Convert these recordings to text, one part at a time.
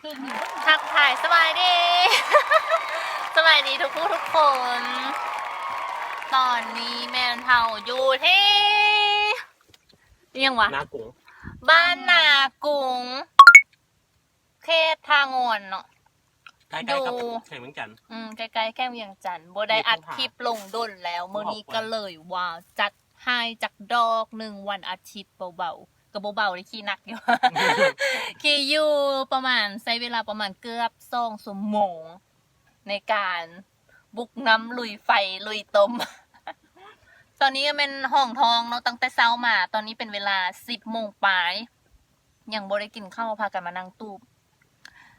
ขึ้นอยู่ทักทายสบายดี สบายดีทุกผู้ทุกคน ตอนนี้แมนเทาอยู่ที่เรียกวะนากุ้งบ้านนากุงเขตทางอนเนาะ ใกล้ๆกับดู แข่งเหมือนกัน อืมใกล้ๆแก้มเวียงจันทร์โบได้อัดคลิปลงด้นแล้วเมื่อนี้ก็เลยว่าจัดให้จากดอกหนึ่งวันอาทิตย์เบาๆ กับเบาๆเลยขี้หนักอยู่ ขี่อยู่ประมาณใช้เวลาประมาณเกือบสองชั่วโมงในการบุกน้ำลุยไฟลุยต้มตอนนี้ก็เป็นห้องทองเนาะตั้งแต่เช้ามา ตอนนี้เป็นเวลาสิบโมงปลาย ยังบ่ได้กินข้าวพากันมานั่งตูบ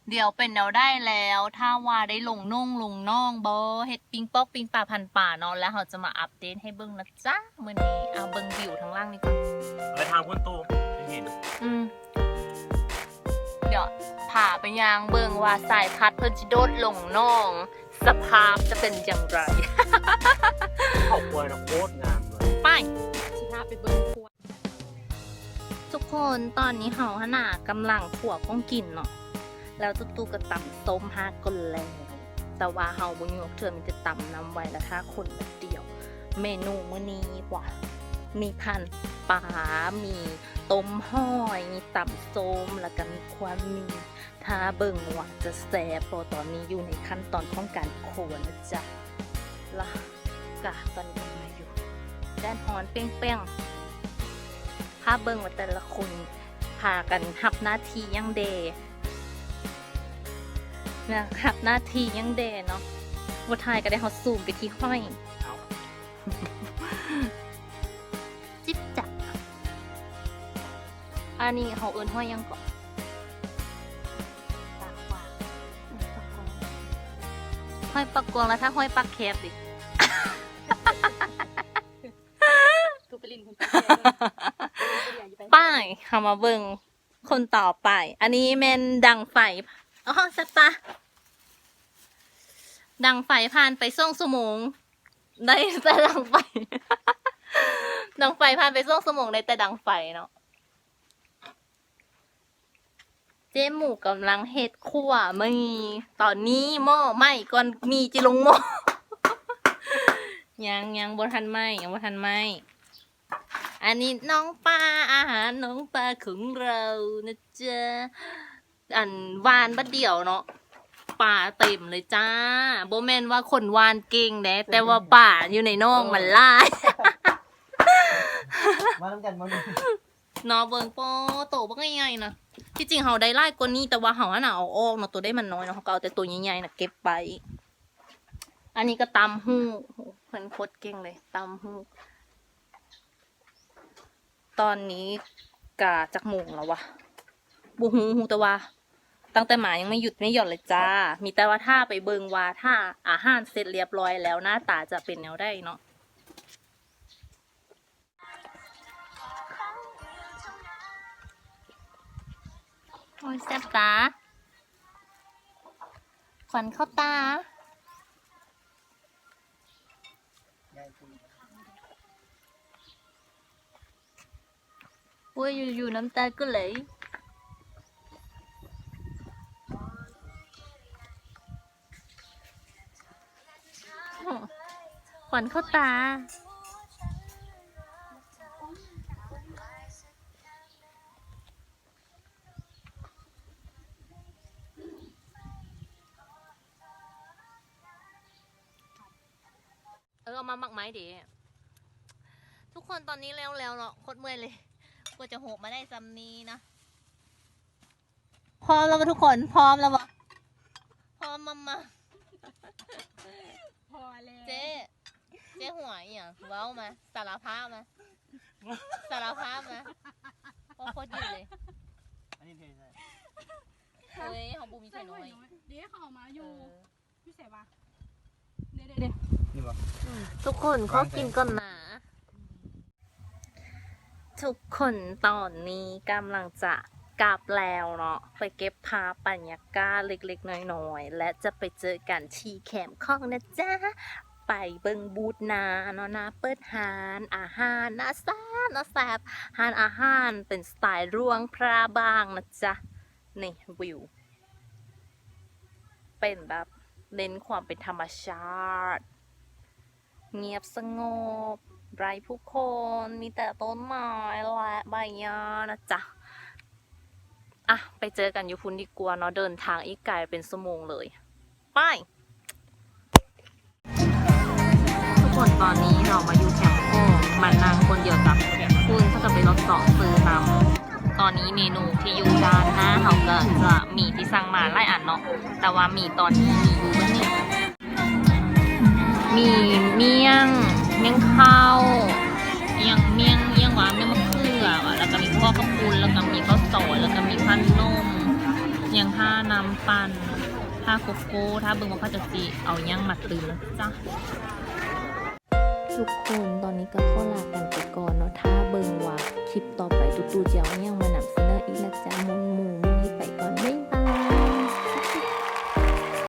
เดี๋ยวเป็นแนวได้แล้ว ถ้าว่าได้ลงน่งลงน่องบอเฮ็ดปิงปอกปิงป่าพันป่าเนาะแล้วเราจะมาอัปเดตให้เบิ่งนะจ๊ะมื้อนี้เอาเบิ่งวิวทางล่างนี่ก่อนไปทางคุณตู้จะเห็นอืมเดี๋ยวผ่าไปยางเบิ่งว่าสายพัดเพิ่นสิโดดลงน่อง สภาพจะเป็นอย่างไรเข้าครัวนะโคตรงามเลยไปสิพาไปเบิ้งครัวทุกคนตอนนี้เฮาหนากำลังขัวของกินเนาะ แล้วตุ๊ตู่ก็ตำต้มฮากคนแล้วแต่ว่าเฮาบ่ยกเทื่อมีแต่ตำน้ำไว้แล้วถ้าคนแบบเดียว เมนูมื้อนี้ว่ะมีพันปลามีต้มห้อย มีตำส้มแล้วก็มีความมีถ้าเบิ่งว่าจะแซ่บพราะตอนนี้อยู่ในขั้นตอนของการโขลนะจ๊ะละกะตอนนี้มาอยู่แดนฮอนเป้งๆภาพเบิ่งว่าแต่ละคนพากันหับหน้าที่ยังเด นะหับหน้าที่ยังเดเนาะวัทายก็ได้เขาซูมไปที่ห้อยเอาจิ๊บจักอันนี้เขาเอินห้อยยังก่อนปากกวางห้อยปักกวางแล้วถ้าห้อยปักแคบดิตูไปลินคุณตาป้ายเขามาเบิ่งคนต่อไป อันนี้แมนดังไฟ อ๋อสัตว์ปะดังไฟผ่านไปส่งสมงได้แต่ดังไฟ ดังไฟผ่านไปส่งสมงได้แต่ดังไฟเนาะเจ๊หมูกำลังเฮ็ดขั่วมีตอนนี้หม้อไหม้ก่อนมีจิลงหม้อยังยังบนทันไหมยังบนทันไหมอันนี้น้องปลาอาหารน้องปลาของเรานะจ๊ะ อันวานบัดเดี่ยวเนาะป่าเต็มเลยจ้าโบแมนว่าคนวานเก่งแนะแต่ว่าป่าอยู่ในน่องมันลายมาทำกันมาหนึ่งเนาะเบิงโปโตบ่ง่ายๆนะที่จริงเขาได้ไล่กว่านี้แต่ว่าเขาอันน่ะเอาออกเนาะตัวได้มันน้อยเนาะเขาก็เอาแต่ตัวใหญ่ๆน่ะเก็บไป อันนี้ก็ตำหูโหเพิ่นโคตรเก่งเลยตำหูตอนนี้กาจักโมงแล้ววะบูฮูฮูแต่ว่า ตั้งแต่หมายังไม่หยุดไม่หย่อนเลยจ้า มีแต่ว่าถ้าไปเบิงว่าถ้าอาหารเสร็จเรียบร้อยแล้วหน้าตาจะเป็นแนวได้เนาะโอ้ยแซ่บตา ขวัญเข้าตาโอ้ยอยู่ๆน้ำตาก็ไหล ขวัญเข้าตา เออเอามาหมักไม้ดีทุกคนตอนนี้แล้วแล้วเนาะโคตรเมื่อยเลยกว่าจะโหบมาได้ซัมนี้นะ พร้อมแล้วปะทุกคนพร้อมแล้วปะพร้อมมามาพอแล้ว เจ๊เจ๊ หัวอหย่างเว้ามาสารภาพมาสารภาพมาโอ้โคตรอยู่เลยอันนี้เทใส่เฮ้ยของบูมีใส่น้อยเดี๋ยวเขาเอามาอเอยู่อพี่เสบะเดี๋ยวเดี๋ยวเดี๋ยวนี่ปะทุกคนเขากินก่อนนะทุกคนตอนนี้กำลังจะกลับแล้วเนาะไปเก็บภาพบรรยากาศเล็กๆ น้อยๆ และจะไปเจอกันที่แคมป์ข้องนะจ๊ะ ไปเบิงบูธนาเนาะนะเปิดหานอาหารนะแซ่บนะแซ่บหานอาหารเป็นสไตล์ร่วงพระบางนะจ๊ะนี่วิว เป็นแบบเน้นความเป็นธรรมชาติ เงียบสงบ ไร้ผู้คนมีแต่ต้นไม้และใบหญ้านะจ๊ะอะไปเจอกันอยู่พุนดีกว่าเนาะเดินทางอีกไกลเป็นชั่วโมงเลย ไป คนตอนนี้เรามาอยู่แคมป์โค้มันนั่งคนเดียวกับคุณถ้าเกิดไปรถสองซื้อนำตอนนี้เมนูที่อยู่ด้านหน้าเขาก็จะมีที่สั่งมาไล่อันเนาะแต่ว่ามีตอนนี้มีอยู่บ้างเนี่ยมีเมี่ยงเมี่ยงข้าวเมี่ยงเมี่ยงเมี่ยงหวานเมี่ยงมะเขือแล้วก็มีข้าวกระปุนแล้วก็มีข้าวซอยแล้วก็มีพันนมอย่างท่าน้ำปั่นท่าโกโก้ท่าเบิ่งว่าเขาจะสีเอาย่างมาตื่นแล้วจ้ะ ทุกคน ตอนนี้ก็ขอลากันไปก่อนเนาะ ถ้าเบิ่งว่าคลิปต่อไปตูตูจะเอาอิหยังมาน